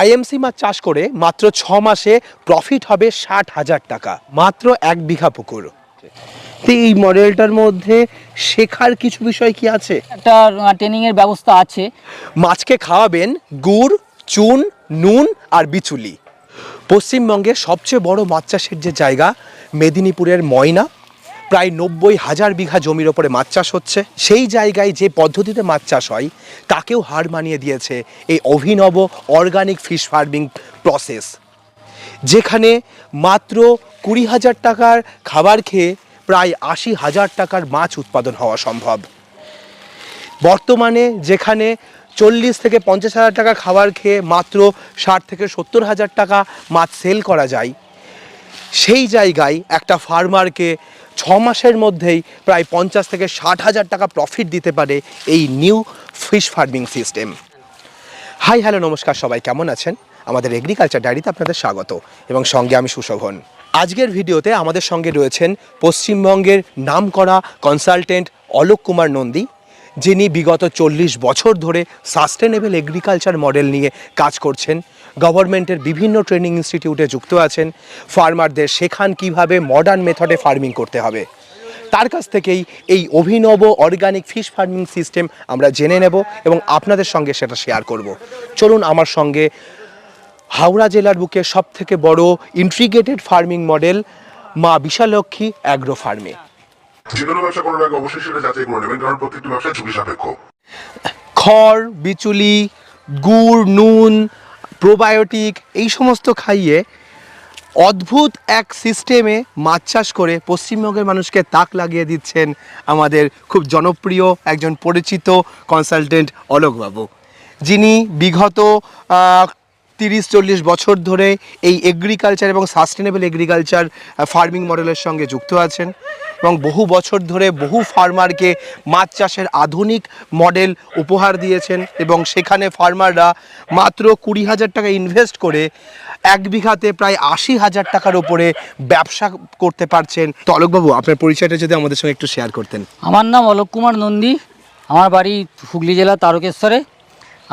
IMC মাছ চাষ করে মাত্র ছ মাসে প্রফিট হবে ষাট হাজার টাকা মাত্র এক বিঘা পুকুর। তো এই মডেলটার মধ্যে শেখার কিছু বিষয় কি আছে? একটা ট্রেনিংয়ের ব্যবস্থা আছে। মাছকে খাওয়াবেন গুড় চুন নুন আর বিচুলি। পশ্চিমবঙ্গের সবচেয়ে বড় মাছ চাষের যে জায়গা মেদিনীপুরের ময়না প্রায় নব্বই হাজার বিঘা জমির ওপরে মাছ চাষ হচ্ছে। সেই জায়গায় যে পদ্ধতিতে মাছ চাষ হয়, তাকেও হার মানিয়ে দিয়েছে এই অভিনব অর্গানিক ফিশ ফার্মিং প্রসেস যেখানে মাত্র কুড়ি হাজার টাকার খাবার খেয়ে প্রায় আশি হাজার টাকার মাছ উৎপাদন হওয়া সম্ভব। বর্তমানে যেখানে চল্লিশ থেকে পঞ্চাশ হাজার টাকা খাবার খেয়ে মাত্র ষাট থেকে সত্তর হাজার টাকা মাছ সেল করা যায় সেই জায়গায় একটা ফার্মারকে ছ মাসের মধ্যেই প্রায় পঞ্চাশ থেকে ষাট হাজার টাকা প্রফিট দিতে পারে এই new fish farming system hi hello নমস্কার সবাই, কেমন আছেন? আমাদের এগ্রিকালচার ডায়েরিতে আপনাদের স্বাগত এবং সঙ্গে আমি সুশোভন। আজকের ভিডিওতে আমাদের সঙ্গে রয়েছেন পশ্চিমবঙ্গের নামকরা কনসালটেন্ট অলোক কুমার নন্দী, যিনি বিগত চল্লিশ বছর ধরে সাস্টেনেবল এগ্রিকালচার মডেল নিয়ে কাজ করছেন। গভর্নমেন্টের বিভিন্ন ট্রেনিং ইনস্টিটিউটে যুক্ত আছেন। ফার্মারদের শেখান কীভাবে মডার্ন মেথডে ফার্মিং করতে হবে। তার কাছ থেকেই এই অভিনব অর্গানিক ফিশ ফার্মিং সিস্টেম আমরা জেনে নেব এবং আপনাদের সঙ্গে সেটা শেয়ার করব। চলুন আমার সঙ্গে হাওড়া জেলার বুকে সব থেকে বড় ইন্ট্রিগেটেড ফার্মিং মডেল মা বিশালক্ষী অ্যাগ্রো ফার্মে যে কোনো ব্যবসা করার আগে অবশ্যই সেটা যাচাই করে নেবেন কারণ প্রত্যেকটি ব্যবসা ঝুঁকি সাপেক্ষ। খড় বিচুলি গুড় নুন প্রোবায়োটিক, এই সমস্ত খাইয়ে অদ্ভুত এক সিস্টেমে মাছ চাষ করে পশ্চিমবঙ্গের মানুষকে তাক লাগিয়ে দিচ্ছেন আমাদের খুব জনপ্রিয় একজন পরিচিত কনসালটেন্ট অলোকবাবু। যিনি বিগত তিরিশ চল্লিশ বছর ধরে এই এগ্রিকালচার এবং সাস্টেনেবল এগ্রিকালচার ফার্মিং মডেলের সঙ্গে যুক্ত আছেন। এবং বহু বছর ধরে বহু ফার্মারকে মাছ চাষের আধুনিক মডেল উপহার দিয়েছেন এবং সেখানে ফার্মাররা মাত্র কুড়ি হাজার টাকা ইনভেস্ট করে এক বিঘাতে প্রায় আশি হাজার টাকার উপরে ব্যবসা করতে পারছেন। তো অলোকবাবু আপনার পরিচয়টা যদি আমাদের সঙ্গে একটু শেয়ার করতেন। আমার নাম অলোক কুমার নন্দী। আমার বাড়ি হুগলি জেলা তারকেশ্বরে।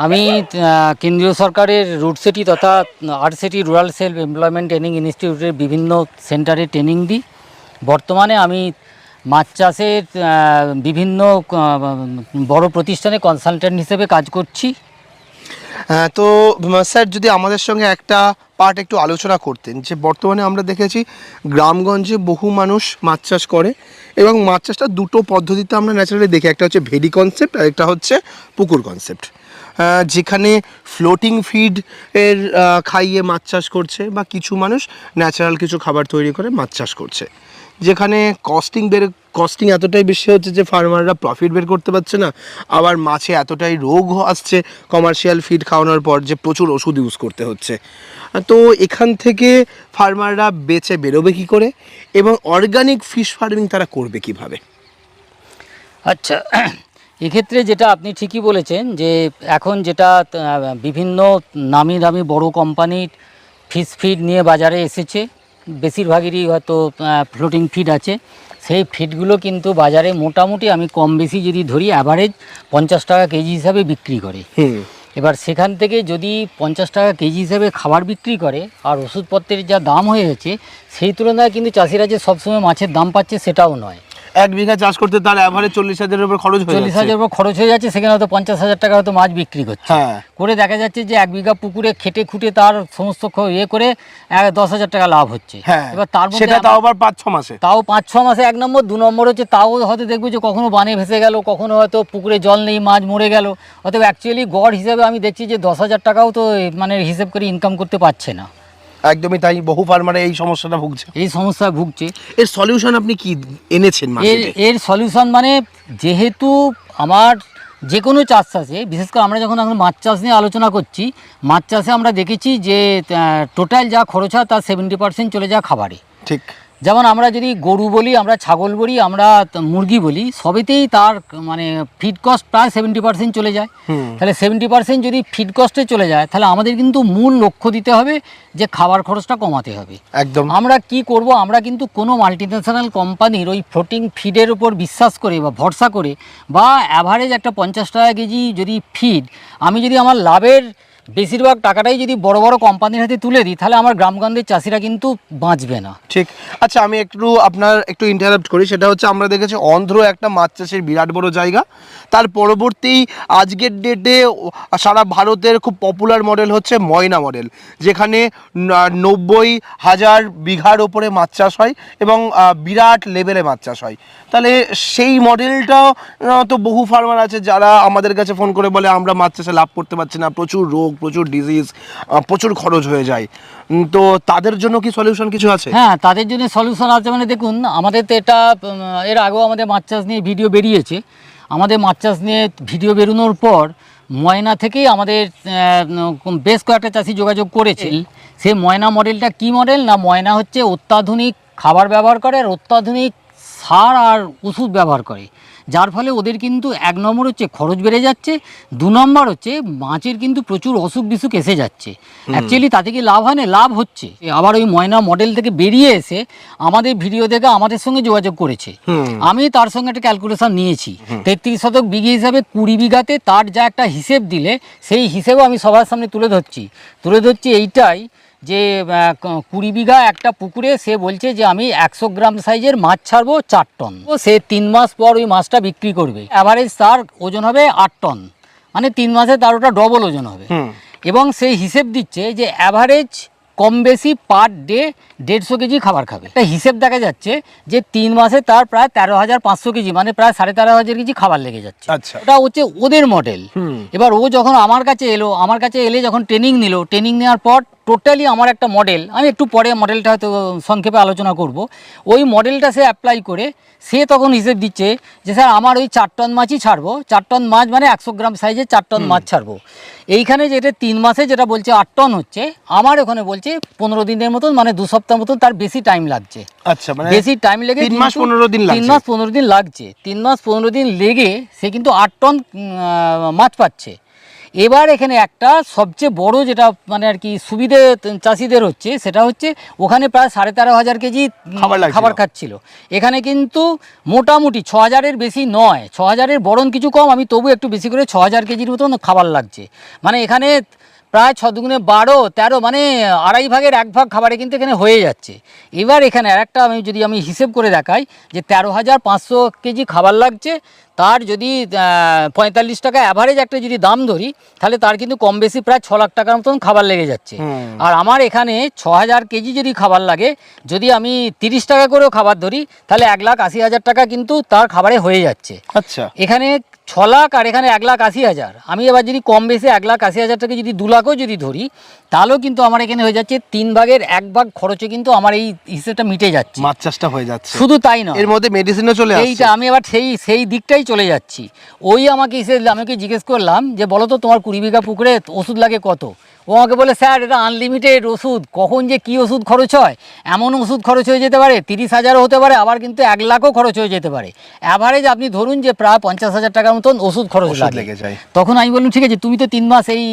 আমি কেন্দ্রীয় সরকারের রুট সিটি তথা আর্ট সিটি রুরাল সেলফ এমপ্লয়মেন্ট ট্রেনিং ইনস্টিটিউটের বিভিন্ন সেন্টারে ট্রেনিং দিই। বর্তমানে আমি মাছ চাষের বিভিন্ন বড় প্রতিষ্ঠানে কনসালটেন্ট হিসেবে কাজ করছি। তো স্যার, যদি আমাদের সঙ্গে একটা পার্ট একটু আলোচনা করতেন, যে বর্তমানে আমরা দেখেছি গ্রামগঞ্জে বহু মানুষ মাছ চাষ করে এবং মাছ চাষটা দুটো পদ্ধতিতে আমরা ন্যাচারালি দেখি। একটা হচ্ছে ভেডি কনসেপ্ট আর একটা হচ্ছে পুকুর কনসেপ্ট যেখানে ফ্লোটিং ফিড এর খাইয়ে মাছ চাষ করছে বা কিছু মানুষ ন্যাচারাল কিছু খাবার তৈরি করে মাছ চাষ করছে। যেখানে কস্টিং বের কস্টিং এতটাই বেশি হচ্ছে যে ফার্মাররা প্রফিট বের করতে পারছে না, আবার মাছে এতটাই রোগ আসছে কমার্শিয়াল ফিড খাওয়ানোর পর যে প্রচুর ওষুধ ইউজ করতে হচ্ছে। তো এখান থেকে ফার্মাররা বেঁচে বেরোবে কী করে এবং অর্গানিক ফিশ ফার্মিং তারা করবে কীভাবে? আচ্ছা এক্ষেত্রে যেটা আপনি ঠিকই বলেছেন যে এখন যেটা বিভিন্ন নামি দামি বড় কোম্পানির ফিস ফিড নিয়ে বাজারে এসেছে। বেশিরভাগেরই হয়তো ফ্লোটিং ফিড আছে। সেই ফিডগুলো কিন্তু বাজারে মোটামুটি আমি কম বেশি যদি ধরি অ্যাভারেজ পঞ্চাশ টাকা কেজি হিসাবে বিক্রি করে। এবার সেখান থেকে যদি পঞ্চাশ টাকা কেজি হিসাবে খাবার বিক্রি করে আর ওষুধপত্রের যা দাম হয়ে গেছে সেই তুলনায় কিন্তু চাষিরা যে সবসময় মাছের দাম পাচ্ছে সেটাও নয়। এক বিঘা চাষ করতে তার অ্যাভারেজ চল্লিশ হাজারের উপর খরচ হয়ে চল্লিশ হাজার উপর খরচ হয়ে যাচ্ছে সেখানে হয়তো পঞ্চাশ হাজার টাকা হয়তো মাছ বিক্রি করছে। হ্যাঁ। করে দেখা যাচ্ছে যে এক বিঘা পুকুরে খেটে খুঁটে তার সমস্ত ইয়ে করে দশ হাজার টাকা লাভ হচ্ছে। হ্যাঁ এবার তার সেটা তাও আবার পাঁচ ছ মাসে। তাও পাঁচ ছ মাসে এক নম্বর দু নম্বর হচ্ছে তাও হয়তো দেখবে যে কখনো বানে ভেসে গেল কখনো হয়তো পুকুরে জল নেই মাছ মরে গেল। অতএব অ্যাকচুয়ালি গড় হিসেবে আমি দেখছি যে দশ হাজার টাকাও তো মানে হিসেব করে ইনকাম করতে পারছে না। একদমই তাই বহু ফার্মারে এই সমস্যাটা ভুগছে। এই সমস্যা ভুগছে। এর সলিউশন আপনি কি এনেছেন এর এর সলিউশন মানে যেহেতু আমার যে কোনো চাষ চাষে বিশেষ করে আমরা যখন এখন মাছ চাষ নিয়ে আলোচনা করছি মাছ চাষে আমরা দেখেছি যে টোটাল যা খরচ হয় তার সেভেন্টি পার্সেন্ট চলে যায় খাবারে। ঠিক। যেমন আমরা যদি গরু বলি আমরা ছাগল বলি আমরা মুরগি বলি সবেতেই তার মানে ফিড কস্ট প্রায় সেভেন্টি পার্সেন্ট চলে যায়। তাহলে সেভেন্টি পার্সেন্ট যদি ফিড কস্টে চলে যায় তাহলে আমাদের কিন্তু মূল লক্ষ্য দিতে হবে যে খাবার খরচটা কমাতে হবে। একদম। আমরা কি করব? আমরা কিন্তু কোনো মাল্টিন্যাশনাল কোম্পানির ওই ফ্লোটিং ফিডের উপর বিশ্বাস করে বা ভরসা করে বা অ্যাভারেজ একটা পঞ্চাশ টাকা কেজি যদি ফিড আমি যদি আমার লাভের বেশিরভাগ টাকাটাই যদি বড় বড় কোম্পানির হাতে তুলে দিই, তাহলে আমার গ্রামগঞ্জের চাষিরা কিন্তু বাঁচবে না। ঠিক। আচ্ছা আমি একটু আপনার একটু ইন্টারাপ্ট করি, সেটা হচ্ছে আমরা দেখেছি অন্ধ্র একটা মাছ চাষের বিরাট বড় জায়গা। তার পরবর্তী আজকের ডেটে সারা ভারতের খুব পপুলার মডেল হচ্ছে ময়না মডেল যেখানে নব্বই হাজার বিঘার ওপরে মাছ চাষ হয় এবং বিরাট লেভেলে মাছ চাষ হয়। তাহলে সেই মডেলটাও তো বহু ফার্মার আছে যারা আমাদের কাছে ফোন করে বলে, আমরা মাছ চাষে লাভ করতে পারছি না, প্রচুর রোগ প্রচুর ডিজিজ প্রচুর খরচ হয়ে যায়। তো তাদের জন্য কি সলিউশন কিছু আছে? হ্যাঁ তাদের জন্য সলিউশন আছে মানে দেখুন, আমাদের তো এটা এর আগেও আমাদের মাছ চাষ নিয়ে ভিডিও বেরিয়েছে। আমাদের মাছ চাষ নিয়ে ভিডিও বেরোনোর পর ময়না থেকেই আমাদের বেশ কয়েকটা চাষি যোগাযোগ করেছে সেই ময়না মডেলটা কি মডেল না, ময়না হচ্ছে অত্যাধুনিক খাবার ব্যবহার করে আর অত্যাধুনিক সার আর ওষুধ ব্যবহার করে। যার ফলে ওদের কিন্তু এক নম্বর হচ্ছে খরচ বেড়ে যাচ্ছে দু নম্বর হচ্ছে মাছের কিন্তু প্রচুর অসুখ বিসুখ এসে যাচ্ছে। অ্যাকচুয়ালি তাতে কি লাভ হয় না? লাভ হচ্ছে। আবার ওই ময়না মডেল থেকে বেরিয়ে এসে আমাদের ভিডিও দেখে আমাদের সঙ্গে যোগাযোগ করেছে। আমি তার সঙ্গে একটা ক্যালকুলেশন নিয়েছি। তেত্রিশ শতক বিঘে হিসাবে কুড়ি বিঘাতে তার যা একটা হিসেব দিলে সেই হিসেবেও আমি সবার সামনে তুলে ধরছি। তুলে ধরছি এইটাই যে কুড়ি বিঘা একটা পুকুরে সে বলছে যে আমি একশো গ্রাম সাইজের মাছ ছাড়বো চার টন। ও সে তিন মাস পর ওই মাছটা বিক্রি করবে। অ্যাভারেজ তার ওজন হবে আট টন। মানে তিন মাসে তার ওটা ডবল ওজন হবে। এবং সেই হিসেব দিচ্ছে যে অ্যাভারেজ কম বেশি পার ডে দেড়শো কেজি খাবার খাবে। একটা হিসেব দেখা যাচ্ছে যে তিন মাসে তার প্রায় তেরো হাজার পাঁচশো কেজি মানে প্রায় সাড়ে তেরো হাজার কেজি খাবার লেগে যাচ্ছে। আচ্ছা। ওটা হচ্ছে ওদের মডেল এবার ও যখন আমার কাছে এলো আমার কাছে এলে যখন ট্রেনিং নিল ট্রেনিং নেওয়ার পর টোটালি আমার একটা মডেল আমি একটু পরে মডেলটা হয়তো সংক্ষেপে আলোচনা করব। ওই মডেলটা সে অ্যাপ্লাই করে সে তখন হিসেব দিচ্ছে যে স্যার আমার ওই চার টন মাছই ছাড়বো। চার টন মাছ মানে একশো গ্রাম সাইজের চার টন মাছ ছাড়বো। এইখানে যেটা তিন মাসে যেটা বলছে আট টন হচ্ছে আমার ওখানে বলছে পনেরো দিনের মতন মানে দু সপ্তাহ মতন তার বেশি টাইম লাগছে। আচ্ছা মানে বেশি টাইম লেগে তিন মাস পনেরো দিন তিন মাস পনেরো দিন লাগছে। তিন মাস পনেরো দিন লেগে সে কিন্তু আট টন মাছ পাচ্ছে। এবার এখানে একটা সবচেয়ে বড় যেটা মানে আর কি সুবিধে চাষিদের হচ্ছে সেটা হচ্ছে ওখানে প্রায় সাড়ে তেরো হাজার কেজি খাবার খাচ্ছিল। এখানে কিন্তু মোটামুটি ছ হাজারের বেশি নয় ছ হাজারের বরং কিছু কম আমি তবু একটু বেশি করে ছ হাজার কেজির মতন খাবার লাগছে। মানে এখানে প্রায় ছ দুগুণে বারো তেরো মানে আড়াই ভাগের এক ভাগ খাবারে কিন্তু এখানে হয়ে যাচ্ছে। এবার এখানে আরেকটা আমি যদি আমি হিসেব করে দেখাই যে তেরো হাজার পাঁচশো কেজি খাবার লাগছে তার যদি পঁয়তাল্লিশ টাকা অ্যাভারেজ একটা যদি দাম ধরি তাহলে তার কিন্তু কম বেশি প্রায় ছ লাখ টাকার মতন খাবার লেগে যাচ্ছে। আর আমার এখানে ছ হাজার কেজি যদি খাবার লাগে যদি আমি তিরিশ টাকা করেও খাবার ধরি তাহলে এক লাখ আশি হাজার টাকা কিন্তু তার খাবারে হয়ে যাচ্ছে। আচ্ছা। এখানে ছ লাখ আর এখানে এক লাখ আশি হাজার। আমি এবার যদি কম বেশি এক লাখ আশি হাজার টাকা যদি দু লাখও যদি ধরি তাহলেও কিন্তু আমার এখানে হয়ে যাচ্ছে তিন ভাগের এক ভাগ খরচে কিন্তু আমার এই হিসেবটা মিটে যাচ্ছে। মাছ চাষটা হয়ে যাচ্ছে। শুধু তাই না এর মধ্যে মেডিসিনও চলে এইটা আমি এবার সেই সেই দিকটাই চলে যাচ্ছি। ওই আমাকে হিসেবে আমাকে জিজ্ঞেস করলাম যে বলো তো তোমার কুড়ি বিঘা পুকুরে ওষুধ লাগে কত? ও আমাকে বলে স্যার এটা আনলিমিটেড ওষুধ। কখন যে কি ওষুধ খরচ হয়? এমন ওষুধ খরচ হয়ে যেতে পারে তিরিশ হাজারও হতে পারে আবার কিন্তু এক লাখও খরচ হয়ে যেতে পারে। অ্যাভারেজ আপনি ধরুন যে প্রায় পঞ্চাশ হাজার টাকার মতন ওষুধ খরচ লাগে। তখন আমি বললাম ঠিক আছে তুমি তো তিন মাস এই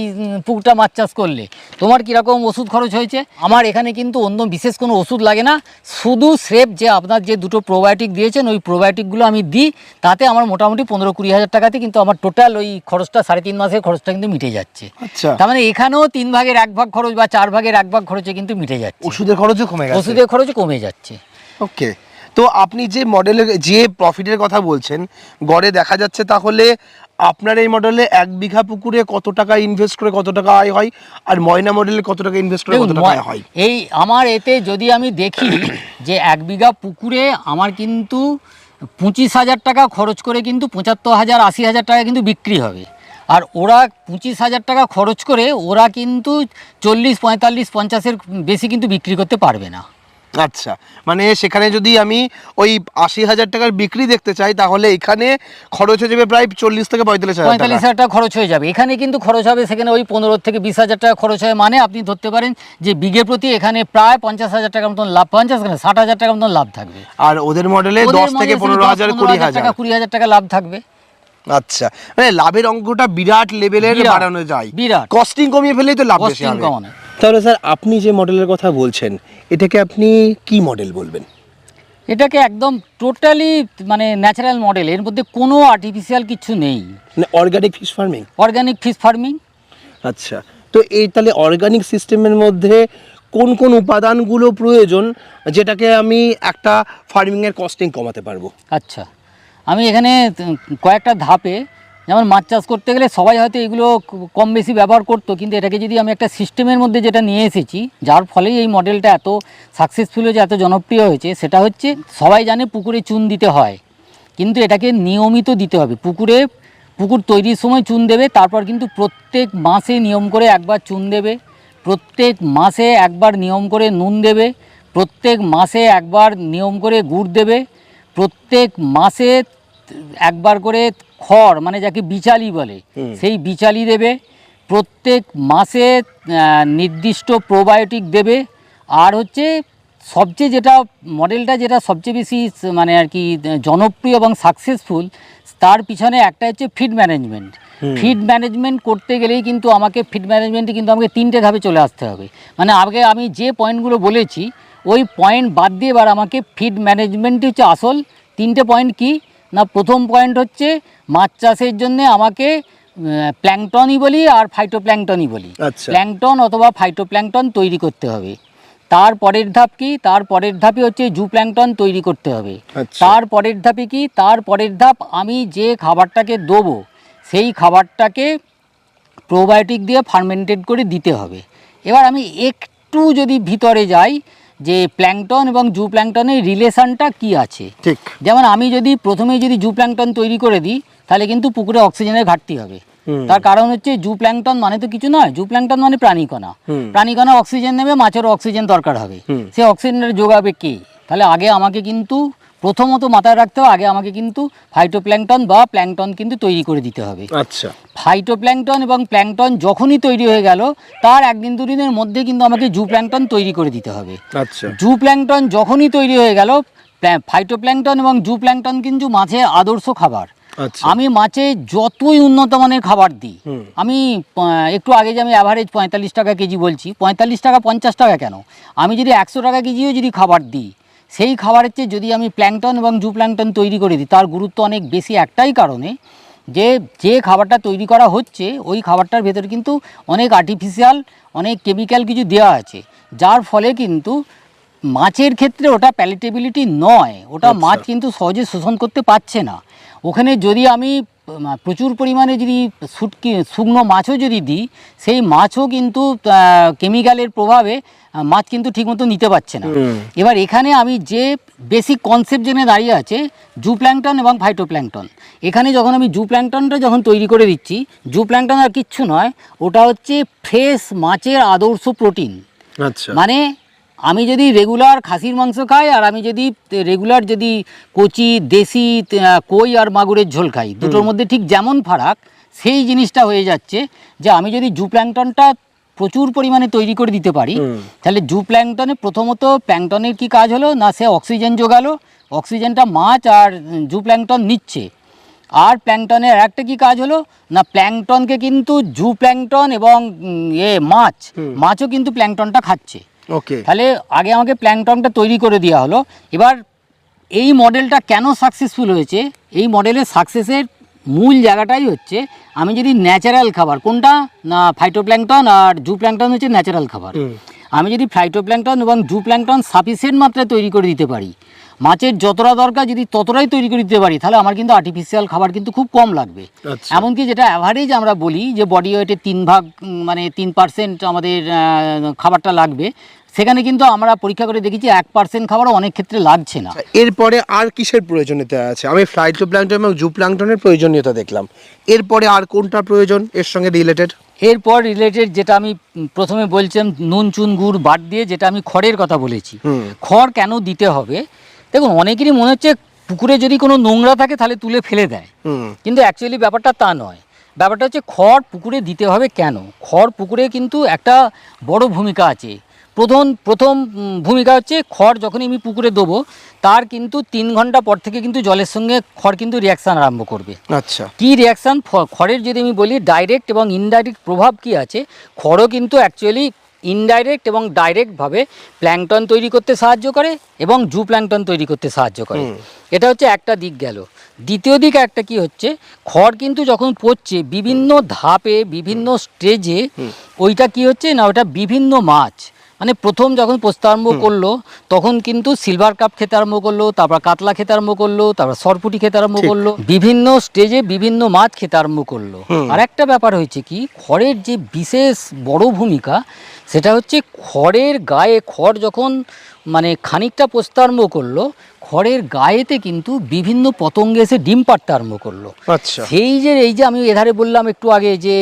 পুকটা মাছ চাষ করলে। তোমার কীরকম ওষুধ খরচ হয়েছে? আমার এখানে কিন্তু অন্য বিশেষ কোনো ওষুধ লাগে না। শুধু স্রেফ যে আপনার যে দুটো প্রোবায়োটিক দিয়েছেন ওই প্রোবায়োটিকগুলো আমি দিই। তাতে আমার মোটামুটি পনেরো কুড়ি হাজার টাকাতে কিন্তু আমার টোটাল ওই খরচটা সাড়ে তিন মাসের খরচটা কিন্তু মিটে যাচ্ছে। আচ্ছা। তার মানে এখানেও তিন ভাগের এক ভাগ খরচ বা চার ভাগের এক ভাগ খরচে কিন্তু মিটে যাচ্ছে। ওষুধের খরচও কমে গেছে। ওষুধের খরচও কমে যাচ্ছে। ওকে। তো আপনি যে মডেলের যে প্রফিটের কথা বলছেন গড়ে দেখা যাচ্ছে তাহলে আপনার এই মডেলে এক বিঘা পুকুরে কত টাকা ইনভেস্ট করে কত টাকা আয় হয়? আর ময়না মডেলে কত টাকা ইনভেস্ট করে কত টাকা আয় হয়? এই আমার এতে যদি আমি দেখি যে এক বিঘা পুকুরে আমার কিন্তু পঁচিশ হাজার টাকা খরচ করে কিন্তু পঁচাত্তর হাজার আশি হাজার টাকা কিন্তু বিক্রি হবে। আর ওরা পঁচিশ হাজার টাকা খরচ করে ওরা কিন্তু চল্লিশ পঁয়তাল্লিশ পঞ্চাশের বেশি কিন্তু বিক্রি করতে পারবে না। আচ্ছা মানে সেখানে যদি আমি ওই আশি হাজার টাকার বিক্রি দেখতে চাই তাহলে এখানে খরচ হয়ে যাবে প্রায় চল্লিশ থেকে পঁয়তাল্লিশ হাজার পঁয়তাল্লিশ হাজার টাকা খরচ হয়ে যাবে। এখানে কিন্তু খরচ হবে সেখানে ওই পনেরো থেকে বিশ হাজার টাকা খরচ হয়। মানে আপনি ধরতে পারেন যে বিঘে প্রতি এখানে প্রায় পঞ্চাশ হাজার টাকার মতন লাভ পঞ্চাশ কেন ষাট হাজার টাকার মতন লাভ থাকবে। আর ওদের মডেলে দশ থেকে পনেরো হাজার কুড়ি হাজার হাজার। টাকা কুড়ি হাজার টাকা লাভ থাকবে। আচ্ছা। মানে লাভের অঙ্কটা বিরাট লেভেলের বাড়ানো যায়। বিরাট। কস্টিং কমিয়ে ফেলেই তো লাভ বেশি হবে। কমানো। তাহলে স্যার আপনি যে মডেলের কথা বলছেন এটাকে আপনি কি মডেল বলবেন? এটাকে একদম টোটালি মানে ন্যাচারাল মডেল এর মধ্যে কোনো আর্টিফিশিয়াল কিছু নেই। মানে organic fish farming organic fish farming আচ্ছা তো তো এই তাহলে অর্গানিক সিস্টেমের মধ্যে কোন কোন উপাদানগুলো প্রয়োজন যেটাকে আমি একটা ফার্মিংয়ের কস্টিং কমাতে পারব? আচ্ছা। আমি এখানে কয়েকটা ধাপে, যেমন মাছ চাষ করতে গেলে সবাই হয়তো এগুলো কম বেশি ব্যবহার করতো, কিন্তু এটাকে যদি আমি একটা সিস্টেমের মধ্যে যেটা নিয়ে এসেছি, যার ফলেই এই মডেলটা এত সাকসেসফুল হয়েছে, এত জনপ্রিয় হয়েছে, সেটা হচ্ছে সবাই জানে পুকুরে চুন দিতে হয়। কিন্তু এটাকে নিয়মিত দিতে হবে। পুকুরে, পুকুর তৈরির সময় চুন দেবে, তারপর কিন্তু প্রত্যেক মাসে নিয়ম করে একবার চুন দেবে, প্রত্যেক মাসে একবার নিয়ম করে নুন দেবে, প্রত্যেক মাসে একবার নিয়ম করে গুড় দেবে, প্রত্যেক মাসে একবার করে খড় মানে যাকে বিচালি বলে সেই বিচালি দেবে প্রত্যেক মাসে নির্দিষ্ট প্রোবায়োটিক দেবে আর হচ্ছে সবচেয়ে যেটা মডেলটা যেটা সবচেয়ে বেশি মানে আর কি জনপ্রিয় এবং সাকসেসফুল তার পিছনে একটা হচ্ছে ফিড ম্যানেজমেন্ট ফিড ম্যানেজমেন্ট করতে গেলেই কিন্তু আমাকে ফিড ম্যানেজমেন্টে কিন্তু আমাকে তিনটে ধাপে চলে আসতে হবে। মানে আগে আমি যে পয়েন্টগুলো বলেছি ওই পয়েন্ট বাদ দিয়ে এবার আমাকে ফিড ম্যানেজমেন্ট হচ্ছে আসল তিনটে পয়েন্ট কি? না প্রথম পয়েন্ট হচ্ছে মাছ চাষের জন্য আমাকে প্ল্যাংটনই বলি আর ফাইটোপ্ল্যাংটনই বলি। আচ্ছা। প্ল্যাংটন অথবা ফাইটোপ্ল্যাংটন তৈরি করতে হবে। তার পরের ধাপ কি? তার পরের ধাপে হচ্ছে জু প্ল্যাংটন তৈরি করতে হবে। আচ্ছা। তার পরের ধাপে কি? তার পরের ধাপ আমি যে খাবারটাকে দেবো সেই খাবারটাকে প্রোবায়োটিক দিয়ে ফার্মেন্টেড করে দিতে হবে। এবার আমি একটু যদি ভিতরে যাই যে প্ল্যাংটন এবং জু প্ল্যাংটনের রিলেশনটা কি আছে? ঠিক। যেমন আমি যদি প্রথমে যদি জু প্ল্যাংটন তৈরি করে দিই তাহলে কিন্তু পুকুরে অক্সিজেনের ঘাটতি হবে। তার কারণ হচ্ছে জু প্ল্যাংটন মানে তো কিছু নয় জু প্ল্যাংটন মানে প্রাণীকণা। প্রাণীকণা অক্সিজেন নেবে মাছের অক্সিজেন দরকার হবে। সে অক্সিজেনের যোগাবে কে? তাহলে আগে আমাকে কিন্তু প্রথমত মাথায় রাখতে হবে আগে আমাকে কিন্তু ফাইটোপ্ল্যাংটন বা প্ল্যাংটন কিন্তু তৈরি করে দিতে হবে। আচ্ছা। ফাইটোপ্ল্যাংটন এবং প্ল্যাংটন যখনই তৈরি হয়ে গেল তার একদিন দুদিনের মধ্যে কিন্তু আমাকে জু প্ল্যাংটন তৈরি করে দিতে হবে। আচ্ছা। জু প্ল্যাংটন যখনই তৈরি হয়ে গেল প্ল্যা- ফাইটোপ্ল্যাংটন এবং জু প্ল্যাংটন কিন্তু মাছের আদর্শ খাবার। আচ্ছা। আমি মাছে যতই উন্নত মানের খাবার দিই আমি একটু আগে যে আমি অ্যাভারেজ পঁয়তাল্লিশ টাকা কেজি বলছি পঁয়তাল্লিশ টাকা পঞ্চাশ টাকা কেন? আমি যদি একশো টাকা কেজিও যদি খাবার দিই সেই খাবারের চেয়ে যদি আমি প্ল্যাংটন এবং জু প্ল্যাংটন তৈরি করে দিই তার গুরুত্ব অনেক বেশি একটাই কারণে যে যে খাবারটা তৈরি করা হচ্ছে ওই খাবারটার ভেতরে কিন্তু অনেক আর্টিফিশিয়াল অনেক কেমিক্যাল কিছু দেওয়া আছে যার ফলে কিন্তু মাছের ক্ষেত্রে ওটা প্যালেটেবিলিটি নয় ওটা আচ্ছা। মাছ কিন্তু সহজে শোষণ করতে পারছে না ওখানে যদি আমি প্রচুর পরিমাণে যদি শুটকি শুকনো মাছও যদি দিই সেই মাছও কিন্তু কেমিক্যালের প্রভাবে মাছ কিন্তু ঠিকমতো নিতে পারছে না। এবার এখানে আমি যে বেসিক কনসেপ্ট জেনে দাঁড়িয়ে আছে জু প্ল্যাংটন এবং ফাইটোপ্ল্যাংটন এখানে যখন আমি জু প্ল্যাংটনটা যখন তৈরি করে দিচ্ছি জু প্ল্যাংটন আর কিচ্ছু নয় ওটা হচ্ছে ফ্রেশ মাছের আদর্শ প্রোটিন আচ্ছা। মানে আমি যদি রেগুলার খাসির মাংস খাই আর আমি যদি রেগুলার যদি কচি দেশি কই আর মাগুরের ঝোল খাই দুটোর মধ্যে ঠিক যেমন ফারাক সেই জিনিসটা হয়ে যাচ্ছে যে আমি যদি জু প্ল্যাংটনটা প্রচুর পরিমাণে তৈরি করে দিতে পারি তাহলে জু প্ল্যাংটনে প্রথমত প্ল্যাংটনের কি কাজ হলো? না সে অক্সিজেন জোগালো অক্সিজেনটা মাছ আর জু প্ল্যাংটন নিচ্ছে। আর প্ল্যাংটনের একটা কি কাজ হলো? না প্ল্যাংটনকে কিন্তু জু প্ল্যাংটন এবং এ মাছ মাছও কিন্তু প্ল্যাংটনটা খাচ্ছে। ওকে। তাহলে আগে আমাকে প্ল্যাংটনটা তৈরি করে দেওয়া হলো। এবার এই মডেলটা কেন সাকসেসফুল হয়েছে? এই মডেলের সাকসেসের মূল জায়গাটাই হচ্ছে আমি যদি ন্যাচারাল খাবার কোনটা? না ফাইটোপ্ল্যাংটন আর জু প্ল্যাংটন হচ্ছে ন্যাচারাল খাবার। আমি যদি ফাইটোপ্ল্যাংটন এবং জু প্ল্যাংটন সাফিসিয়েন্ট মাত্রায় তৈরি করে দিতে পারি মাছের যতটা দরকার যদি ততটাই তৈরি করে দিতে পারি তাহলে আমার কিন্তু আর্টিফিশিয়াল খাবার কিন্তু খুব কম লাগবে। আচ্ছা। এমনকি যেটা অ্যাভারেজ আমরা বলি যে বডি ওয়েটের তিন ভাগ মানে তিন পার্সেন্ট আমাদের খাবারটা লাগবে সেখানে কিন্তু আমরা পরীক্ষা করে দেখেছি এক পার্সেন্ট খাবারও অনেক ক্ষেত্রে লাগছে না। এরপরে আর কিসের প্রয়োজনীয়তা আছে? আমি ফ্লাইটোপ্ল্যাংটন এবং জুপ্ল্যাংটনের প্রয়োজনীয়তা দেখলাম। এরপরে আর কোনটা প্রয়োজন? এর সঙ্গে রিলেটেড এরপর রিলেটেড যেটা আমি প্রথমে বলছিলাম নুন চুন গুড় বাদ দিয়ে যেটা আমি খড়ের কথা বলেছি। খড় কেন দিতে হবে? দেখুন অনেকেরই মনে হচ্ছে পুকুরে যদি কোনো নোংরা থাকে তাহলে তুলে ফেলে দেয়। কিন্তু অ্যাকচুয়ালি ব্যাপারটা তা নয়। ব্যাপারটা হচ্ছে খড় পুকুরে দিতে হবে কেন? খড় পুকুরে কিন্তু একটা বড় ভূমিকা আছে। প্রথম প্রথম ভূমিকা হচ্ছে খড় যখনই আমি পুকুরে দেবো তার কিন্তু তিন ঘণ্টা পর থেকে কিন্তু জলের সঙ্গে খড় কিন্তু রিয়াকশান আরম্ভ করবে। আচ্ছা। কি রিয়াকশান খড়ের যদি আমি বলি ডাইরেক্ট এবং ইনডাইরেক্ট প্রভাব কি আছে খড়ও কিন্তু অ্যাকচুয়ালি ইনডাইরেক্ট এবং ডাইরেক্টভাবে প্ল্যাংটন তৈরি করতে সাহায্য করে এবং জু প্ল্যাংটন তৈরি করতে সাহায্য করে। এটা হচ্ছে একটা দিক গেল। দ্বিতীয় দিক একটা কি হচ্ছে খড় কিন্তু যখন পড়ছে বিভিন্ন ধাপে বিভিন্ন স্টেজে ওইটা কি হচ্ছে না ওটা বিভিন্ন মাছ। মানে প্রথম যখন পোস্ত আরম্ভ করল তখন কিন্তু সিলভার কাপ খেতে আরম্ভ করল তারপর কাতলা খেতে আরম্ভ করল তারপর সরপুটি খেতে আরম্ভ করল বিভিন্ন স্টেজে বিভিন্ন মাছ খেতে আরম্ভ করল। আর একটা ব্যাপার হয়েছে কি খড়ের যে বিশেষ বড় ভূমিকা সেটা হচ্ছে খড়ের গায়ে খড় যখন মানে খানিকটা পোস্ত আরম্ভ করল খড়ের গায়েতে কিন্তু বিভিন্ন পতঙ্গে এসে ডিম পাড়তে আরম্ভ করল। আচ্ছা। সেই যে এই যে আমি এধারে বললাম একটু আগে যে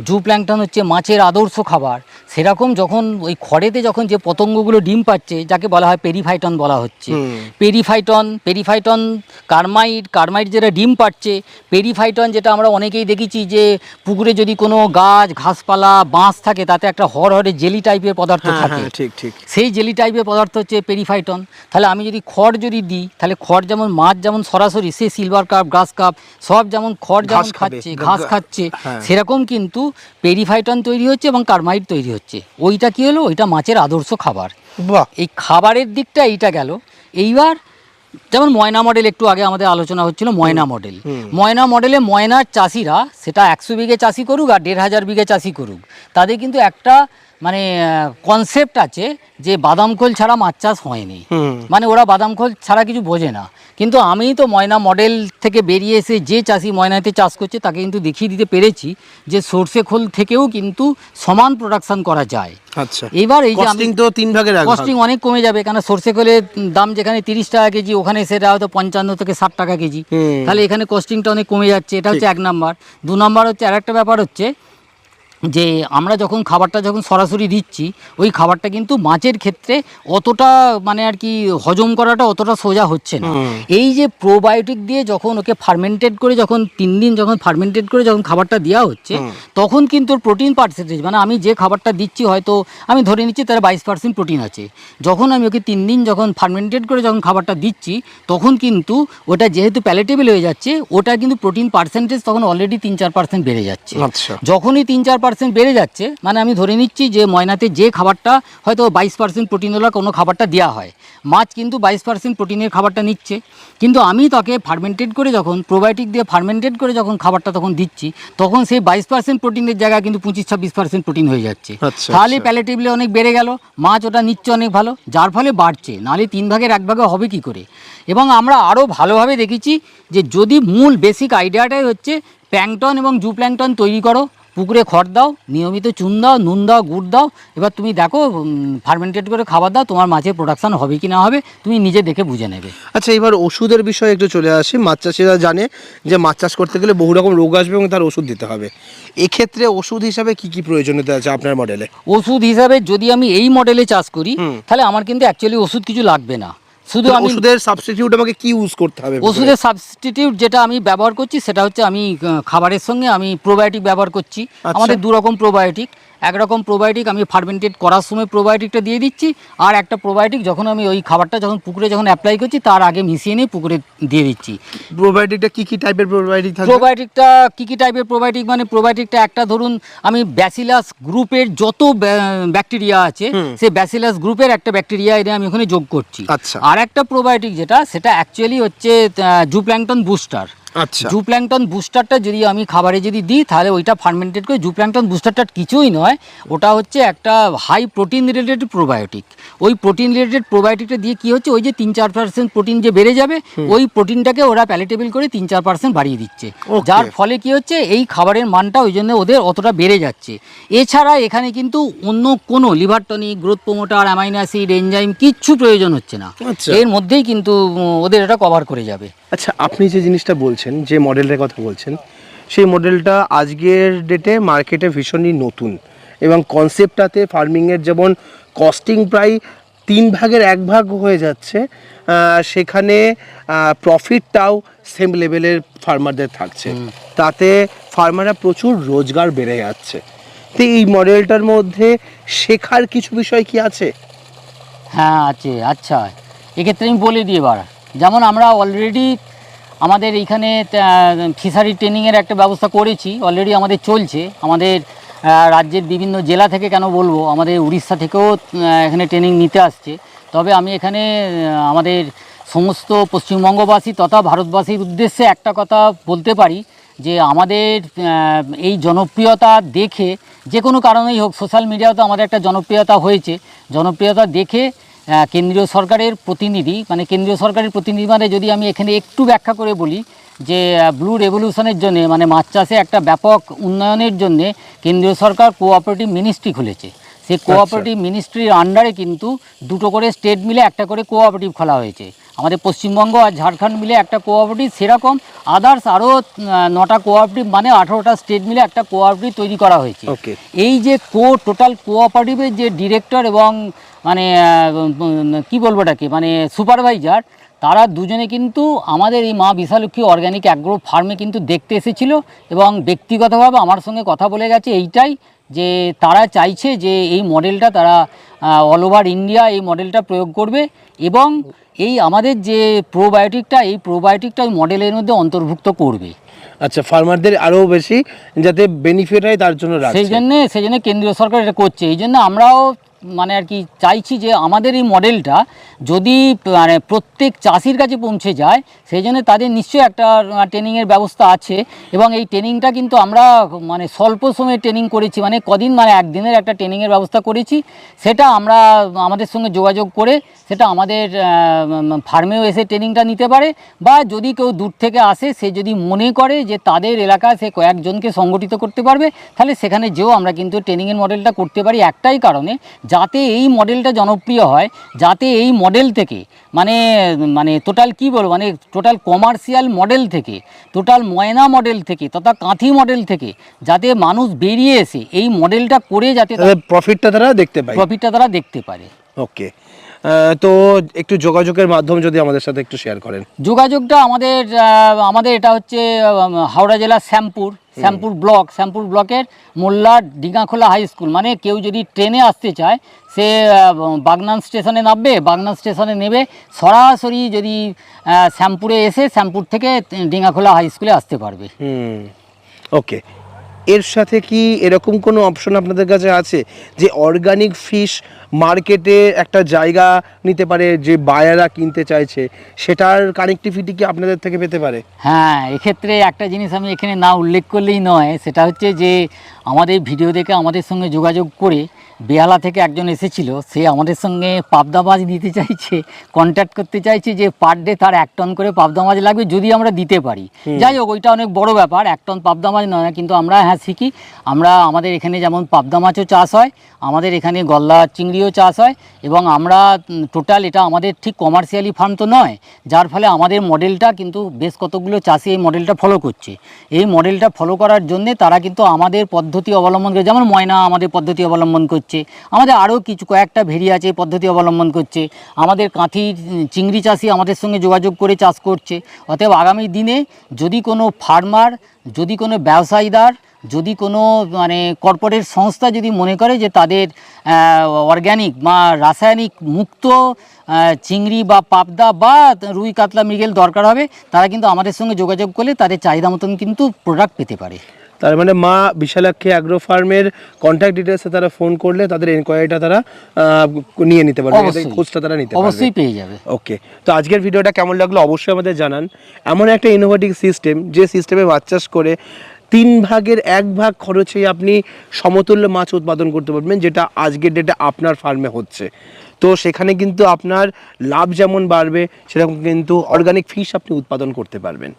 জু প্ল্যাংটন হচ্ছে মাছের আদর্শ খাবার সেরকম যখন ওই খড়েতে যখন যে পতঙ্গগুলো ডিম পাচ্ছে যাকে বলা হয় পেরিফাইটন বলা হচ্ছে পেরিফাইটন পেরিফাইটন কার্মাইট কার্মাইট যেটা ডিম পাচ্ছে পেরিফাইটন যেটা আমরা অনেকেই দেখেছি যে পুকুরে যদি কোনো গাছ ঘাসপালা বাঁশ থাকে তাতে একটা হর হরে জেলি টাইপের পদার্থ হ্যাঁ থাকে। হ্যাঁ ঠিক ঠিক। সেই জেলি টাইপের পদার্থ হচ্ছে পেরিফাইটন। তাহলে আমি যদি খড় যদি দিই তাহলে খড় যেমন মাছ যেমন সরাসরি সে সিলভার কাপ গ্রাস কাপ সব যেমন খড় যেমন খাচ্ছে ঘাস খাচ্ছে হ্যাঁ। সেরকম কিন্তু পেরিফাইটন তৈরি হচ্ছে এবং কার্মাইট তৈরি হচ্ছে। ওইটা কি হলো? ওইটা মাছের আদর্শ খাবার। বাহ! এই খাবারের দিকটা এইটা গেল। এইবার যেমন ময়না মডেল একটু আগে আমাদের আলোচনা হচ্ছিল ময়না মডেল ময়না মডেলে ময়নার চাষিরা সেটা একশো বিঘে চাষি করুক আর দেড় হাজার বিঘে চাষি করুক তাদের কিন্তু একটা মানে কনসেপ্ট আছে যে বাদাম খোল ছাড়া মাছ চাষ হয়নি। মানে ওরা বাদাম খোল ছাড়া কিছু বোঝে না। কিন্তু আমি তো ময়না মডেল থেকে বেরিয়ে এসে যে চাষি ময়নাতে চাষ করছে তাকে কিন্তু দেখিয়ে দিতে পেরেছি যে সর্ষে খোল থেকেও কিন্তু সমান প্রোডাকশন করা যায়। আচ্ছা। এইবার এই যে আমি- তো তিন ভাগের কস্টিং অনেক কমে যাবে কেন সর্ষে খোলের দাম যেখানে তিরিশ টাকা কেজি ওখানে সেটা হয়তো পঞ্চান্ন থেকে ষাট টাকা কেজি। তাহলে এখানে কস্টিংটা অনেক কমে যাচ্ছে এটা হচ্ছে এক নাম্বার। দু নাম্বার হচ্ছে আরেকটা ব্যাপার হচ্ছে যে আমরা যখন খাবারটা যখন সরাসরি দিচ্ছি ওই খাবারটা কিন্তু মাছের ক্ষেত্রে অতটা মানে আর কি হজম করাটা অতটা সোজা হচ্ছে না। এই যে প্রোবায়োটিক দিয়ে যখন ওকে ফার্মেন্টেড করে যখন তিন দিন যখন ফার্মেন্টেড করে যখন খাবারটা দেওয়া হচ্ছে তখন কিন্তু প্রোটিন পার্সেন্টেজ মানে আমি যে খাবারটা দিচ্ছি হয়তো আমি ধরে নিচ্ছি তার বাইশ পার্সেন্ট প্রোটিন আছে। যখন আমি ওকে তিন দিন যখন ফার্মেন্টেড করে যখন খাবারটা দিচ্ছি তখন কিন্তু ওটা যেহেতু প্যালেটেবল হয়ে যাচ্ছে ওটা কিন্তু প্রোটিন পার্সেন্টেজ তখন অলরেডি তিন চার পার্সেন্ট বেড়ে যাচ্ছে। আচ্ছা। যখনই তিন চার পার্সেন্ট বেড়ে যাচ্ছে মানে আমি ধরে নিচ্ছি যে ময়নাতে যে খাবারটা হয়তো বাইশ পার্সেন্ট প্রোটিনওয়ালা কোনো খাবারটা দেওয়া হয় মাছ কিন্তু বাইশ পার্সেন্ট প্রোটিনের খাবারটা নিচ্ছে। কিন্তু আমি তাকে ফার্মেন্টেড করে যখন প্রোবায়োটিক দিয়ে ফার্মেন্টেড করে যখন খাবারটা তখন দিচ্ছি তখন সেই বাইশ পার্সেন্ট প্রোটিনের জায়গায় কিন্তু পঁচিশ ছাব্বিশ পার্সেন্ট প্রোটিন হয়ে যাচ্ছে। আচ্ছা, তাহলে আচ্ছা। প্যালেটিভলি অনেক বেড়ে গেল মাছ ওটা নিচ্ছে অনেক ভালো যার ফলে বাড়ছে নাহলে তিন ভাগের এক ভাগে হবে কি করে? এবং আমরা আরও ভালোভাবে দেখেছি যে যদি মূল বেসিক আইডিয়াটাই হচ্ছে প্যাংটন এবং জু প্ল্যাংটন তৈরি করো পুকুরে খড় দাও নিয়মিত চুন দাও নুন দাও গুড় দাও। এবার তুমি দেখো ফার্মেন্টেড করে খাবার দাও তোমার মাছের প্রোডাকশন হবে কি না হবে তুমি নিজে দেখে বুঝে নেবে। আচ্ছা এবার ওষুধের বিষয়ে একটু চলে আসি। মাছ চাষিরা জানে যে মাছ চাষ করতে গেলে বহু রকম রোগ আসবে এবং তার ওষুধ দিতে হবে। এক্ষেত্রে ওষুধ হিসাবে কি কি প্রয়োজনীয়তা আছে আপনার মডেলে ওষুধ হিসাবে যদি আমি এই মডেলে চাষ করি তাহলে আমার কিন্তু অ্যাকচুয়ালি ওষুধ কিছু লাগবে না। শুধু আমি ওষুধের সাবস্টিটিউট আমাকে কি ইউজ করতে হবে ওষুধের সাবস্টিটিউট যেটা আমি ব্যবহার করছি সেটা হচ্ছে আমি খাবারের সঙ্গে আমি প্রোবায়োটিক ব্যবহার করছি। আচ্ছা। আমাদের দু রকম প্রোবায়োটিক একরকম প্রোবায়োটিক আমি ফার্মেন্টেড করার সময় প্রোবায়োটিকটা দিয়ে দিচ্ছি আর একটা প্রোবায়োটিক যখন আমি ওই খাবারটা যখন পুকুরে যখন অ্যাপ্লাই করছি তার আগে মিশিয়ে নিয়ে পুকুরে দিয়ে দিচ্ছি। প্রোবায়োটিকটা কী কী টাইপের প্রোবায়োটিক প্রোবায়োটিকটা কী কী টাইপের প্রোবায়োটিক মানে প্রোবায়োটিকটা একটা ধরুন আমি ব্যাসিলাস গ্রুপের যত ব্যাকটেরিয়া আছে সেই ব্যাসিলাস গ্রুপের একটা ব্যাকটেরিয়া এনে আমি ওখানে যোগ করছি। আচ্ছা। আর একটা প্রোবায়োটিক যেটা সেটা অ্যাকচুয়ালি হচ্ছে জুপ্ল্যাংটন বুস্টার আচ্ছা। জুপ্ল্যাংটন বুস্টারটা যদি আমি খাবারে যদি দিই তাহলে ওইটা ফার্মেন্টেড করে জুপ্ল্যাংটন বুস্টারটা কিছুই নয়। ওটা হচ্ছে একটা হাই প্রোটিন রিলেটেড প্রোবায়োটিক ওই প্রোটিন রিলেটেড প্রোবায়োটিকটা দিয়ে কি হচ্ছে? ওই যে তিন চার পার্সেন্ট প্রোটিন যে বেড়ে যাবে ওই প্রোটিনটাকে ওরা প্যালেটেবল করে তিন চার পার্সেন্ট বাড়িয়ে দিচ্ছে. যার ফলে কি হচ্ছে? এই খাবারের মানটা ওই জন্য ওদের অতটা বেড়ে যাচ্ছে। এছাড়া এখানে কিন্তু অন্য কোনো liver tonic growth promoter amino acid enzyme কিচ্ছু প্রয়োজন হচ্ছে না। আচ্ছা। এর মধ্যেই কিন্তু ওদের এটা কভার করে যাবে। আচ্ছা আপনি যে জিনিসটা বলছেন যে মডেলের কথা বলছেন সেই মডেলটা আজকের ডেটে মার্কেটে ভীষণই নতুন এবং কনসেপ্টটাতে ফার্মিংয়ের যেমন কস্টিং প্রায় তিন ভাগের এক ভাগ হয়ে যাচ্ছে সেখানে প্রফিটটাও সেম লেভেলের ফার্মারদের থাকছে। তাতে ফার্মাররা প্রচুর রোজগার বেড়ে যাচ্ছে। তো এই মডেলটার মধ্যে শেখার কিছু বিষয় কি আছে? হ্যাঁ আছে। আচ্ছা এক্ষেত্রে আমি বলে দিই এবার। যেমন আমরা অলরেডি আমাদের এইখানে ফিশারি ট্রেনিংয়ের একটা ব্যবস্থা করেছি অলরেডি আমাদের চলছে। আমাদের রাজ্যের বিভিন্ন জেলা থেকে কেন বলব, আমাদের উড়িষ্যা থেকেও এখানে ট্রেনিং নিতে আসছে। তবে আমি এখানে আমাদের সমস্ত পশ্চিমবঙ্গবাসী তথা ভারতবাসীর উদ্দেশ্যে একটা কথা বলতে পারি, যে আমাদের এই জনপ্রিয়তা দেখে, যে কোনো কারণেই হোক সোশ্যাল মিডিয়াতে আমাদের একটা জনপ্রিয়তা হয়েছে। জনপ্রিয়তা দেখে কেন্দ্রীয় সরকারের প্রতিনিধি মানে কেন্দ্রীয় সরকারের প্রতিনিধি মানে যদি আমি এখানে একটু ব্যাখ্যা করে বলি যে ব্লু রেভলিউশনের জন্য মানে মাছ চাষে একটা ব্যাপক উন্নয়নের জন্য কেন্দ্রীয় সরকার কোঅপারেটিভ মিনিস্ট্রি খুলেছে। সেই কোঅপারেটিভ মিনিস্ট্রির আন্ডারে কিন্তু দুটো করে স্টেট মিলে একটা করে কোঅপারেটিভ খোলা হয়েছে। আমাদের পশ্চিমবঙ্গ আর ঝাড়খণ্ড মিলে একটা কোঅপারেটিভ সেরকম আদার্স আরও নটা কোঅপারেটিভ মানে আঠেরোটা স্টেট মিলে একটা কোঅপারেটিভ তৈরি করা হয়েছে। এই যে কো টোটাল কোঅপারেটিভের যে ডিরেক্টর এবং মানে কি বলব এটাকে? মানে সুপারভাইজার তারা দুজনে কিন্তু আমাদের এই মা বিশালক্ষী অর্গ্যানিক অ্যাগ্রো ফার্মে কিন্তু দেখতে এসেছিল এবং ব্যক্তিগতভাবে আমার সঙ্গে কথা বলে গেছে এইটাই যে তারা চাইছে যে এই মডেলটা তারা অল ওভার ইন্ডিয়া এই মডেলটা প্রয়োগ করবে এবং এই আমাদের যে প্রোবায়োটিকটা এই প্রোবায়োটিকটা ওই মডেলের মধ্যে অন্তর্ভুক্ত করবে। আচ্ছা ফার্মারদের আরও বেশি যাতে বেনিফিট হয় তার জন্য সেই জন্যে সেই জন্য কেন্দ্রীয় সরকার এটা করছে। এই জন্য আমরাও মানে আর কি চাইছি যে আমাদের এই মডেলটা যদি মানে প্রত্যেক চাষির কাছে পৌঁছে যায় সেই জন্য তাদের নিশ্চয়ই একটা ট্রেনিংয়ের ব্যবস্থা আছে। এবং এই ট্রেনিংটা কিন্তু আমরা মানে স্বল্প সময়ে ট্রেনিং করেছি মানে কদিন মানে একদিনের একটা ট্রেনিংয়ের ব্যবস্থা করেছি। সেটা আমরা, আমাদের সঙ্গে যোগাযোগ করে, সেটা আমাদের ফার্মেও এসে ট্রেনিংটা নিতে পারে। বা যদি কেউ দূর থেকে আসে, সে যদি মনে করে যে তাদের এলাকায় সে কয়েকজনকে সংগঠিত করতে পারবে, তাহলে সেখানে যেও আমরা কিন্তু ট্রেনিংয়ের মডেলটা করতে পারি একটাই কারণে, যাতে এই মডেলটা জনপ্রিয় হয়, যাতে এই মডেল থেকে মানে মানে টোটাল কি বলব মানে টোটাল কমার্শিয়াল মডেল থেকে টোটাল ময়না মডেল থেকে তথা কাঁথি মডেল থেকে যাতে মানুষ বেরিয়ে এসে এই মডেলটা করে যাতে প্রফিটটা তারা দেখতে পায়। প্রফিটটা তারা দেখতে পারে। ওকে তো একটু যোগাযোগের মাধ্যম যদি আমাদের সাথে একটু শেয়ার করেন। যোগাযোগটা আমাদের আমাদের এটা হচ্ছে হাওড়া জেলার শ্যামপুর। শ্যামপুর ব্লক শ্যামপুর ব্লকের মোল্লা ডিঙাখোলা হাই স্কুল। মানে কেউ যদি ট্রেনে আসতে চায় সে বাগনান স্টেশনে নামবে বাগনান স্টেশনে নেবে সরাসরি যদি শ্যামপুরে এসে শ্যামপুর থেকে ডিঙাখোলা হাই স্কুলে আসতে পারবে। ওকে। এর সাথে কি এরকম কোনো অপশন আপনাদের কাছে আছে যে অর্গানিক ফিশ মার্কেটে একটা জায়গা নিতে পারে যে বায়ারা কিনতে চাইছে? সেটার কানেক্টিভিটি কি আপনাদের থেকে পেতে পারে? হ্যাঁ এক্ষেত্রে একটা জিনিস আমি এখানে না উল্লেখ করলেই নয়, সেটা হচ্ছে যে আমাদের ভিডিও দেখে আমাদের সঙ্গে যোগাযোগ করে বেহালা থেকে একজন এসেছিল সে আমাদের সঙ্গে পাবদা মাছ দিতে চাইছে কন্ট্যাক্ট করতে চাইছে যে পার ডে তার এক টন করে পাবদা মাছ লাগবে যদি আমরা দিতে পারি। যাই হোক ওইটা অনেক বড় ব্যাপার এক টন পাবদা মাছ নয় কিন্তু আমরা হ্যাঁ শিখি। আমরা আমাদের এখানে যেমন পাবদা মাছও চাষ হয় আমাদের এখানে গলদা চিংড়িও চাষ হয় এবং আমরা টোটাল এটা আমাদের ঠিক কমার্শিয়ালি ফার্ম তো নয়, যার ফলে আমাদের মডেলটা কিন্তু বেশ কতগুলো চাষি এই মডেলটা ফলো করছে। এই মডেলটা ফলো করার জন্যে তারা কিন্তু আমাদের পদ্ধতি অবলম্বন করে, যেমন ময়না আমাদের পদ্ধতি অবলম্বন করছে, আমাদের আরও কিছু কয়েকটা ভেরি আছে পদ্ধতি অবলম্বন করছে, আমাদের কাঁথি চিংড়ি চাষি আমাদের সঙ্গে যোগাযোগ করে চাষ করছে। অতএব আগামী দিনে যদি কোনো ফার্মার যদি কোনো ব্যবসায়ীদার যদি কোনো মানে কর্পোরেট সংস্থা যদি মনে করে যে তাদের অর্গ্যানিক বা রাসায়নিক মুক্ত চিংড়ি বা পাবদা বা রুই কাতলা মৃগেল দরকার হবে তারা কিন্তু আমাদের সঙ্গে যোগাযোগ করলে তাদের চাহিদা মতন কিন্তু প্রোডাক্ট পেতে পারে। তার মানে মা বিশালাক্ষী অ্যাগ্রো ফার্মের কন্ট্যাক্ট ডিটেলসে তারা ফোন করলে তাদের এনকোয়ারিটা তারা নিয়ে নিতে পারবে অবশ্যই। খোঁজটা তারা নিতে পারবে। অবশ্যই পেয়ে যাবে। ওকে তো আজকের ভিডিওটা কেমন লাগল অবশ্যই আমাদের জানান। এমন একটা ইনোভেটিভ সিস্টেম যে সিস্টেমে মাছ চাষ করে তিন ভাগের এক ভাগ খরচে আপনি সমতুল্য মাছ উৎপাদন করতে পারবেন, যেটা আজকের ডেটে আপনার ফার্মে হচ্ছে। তো সেখানে কিন্তু আপনার লাভ যেমন বাড়বে, সেরকম কিন্তু অর্গানিক ফিশ আপনি উৎপাদন করতে পারবেন।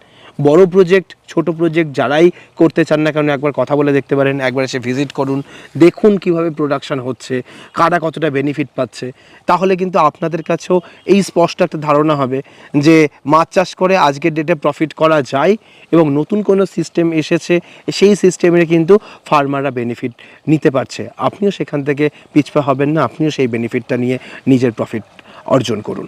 বড় প্রজেক্ট ছোট প্রজেক্ট যারাই করতে চান না কেন একবার কথা বলে দেখতে পারেন, একবার এসে ভিজিট করুন, দেখুন কীভাবে প্রোডাকশান হচ্ছে, কারা কতটা বেনিফিট পাচ্ছে। তাহলে কিন্তু আপনাদের কাছেও এই স্পষ্ট একটা ধারণা হবে যে মাছ চাষ করে আজকের ডেটে প্রফিট করা যায় এবং নতুন কোনো সিস্টেম এসেছে, সেই সিস্টেমের কিন্তু ফার্মাররা বেনিফিট নিতে পারছে। আপনিও সেখান থেকে পিছপা হবেন না, আপনিও সেই বেনিফিটটা নিয়ে নিজের প্রফিট অর্জন করুন।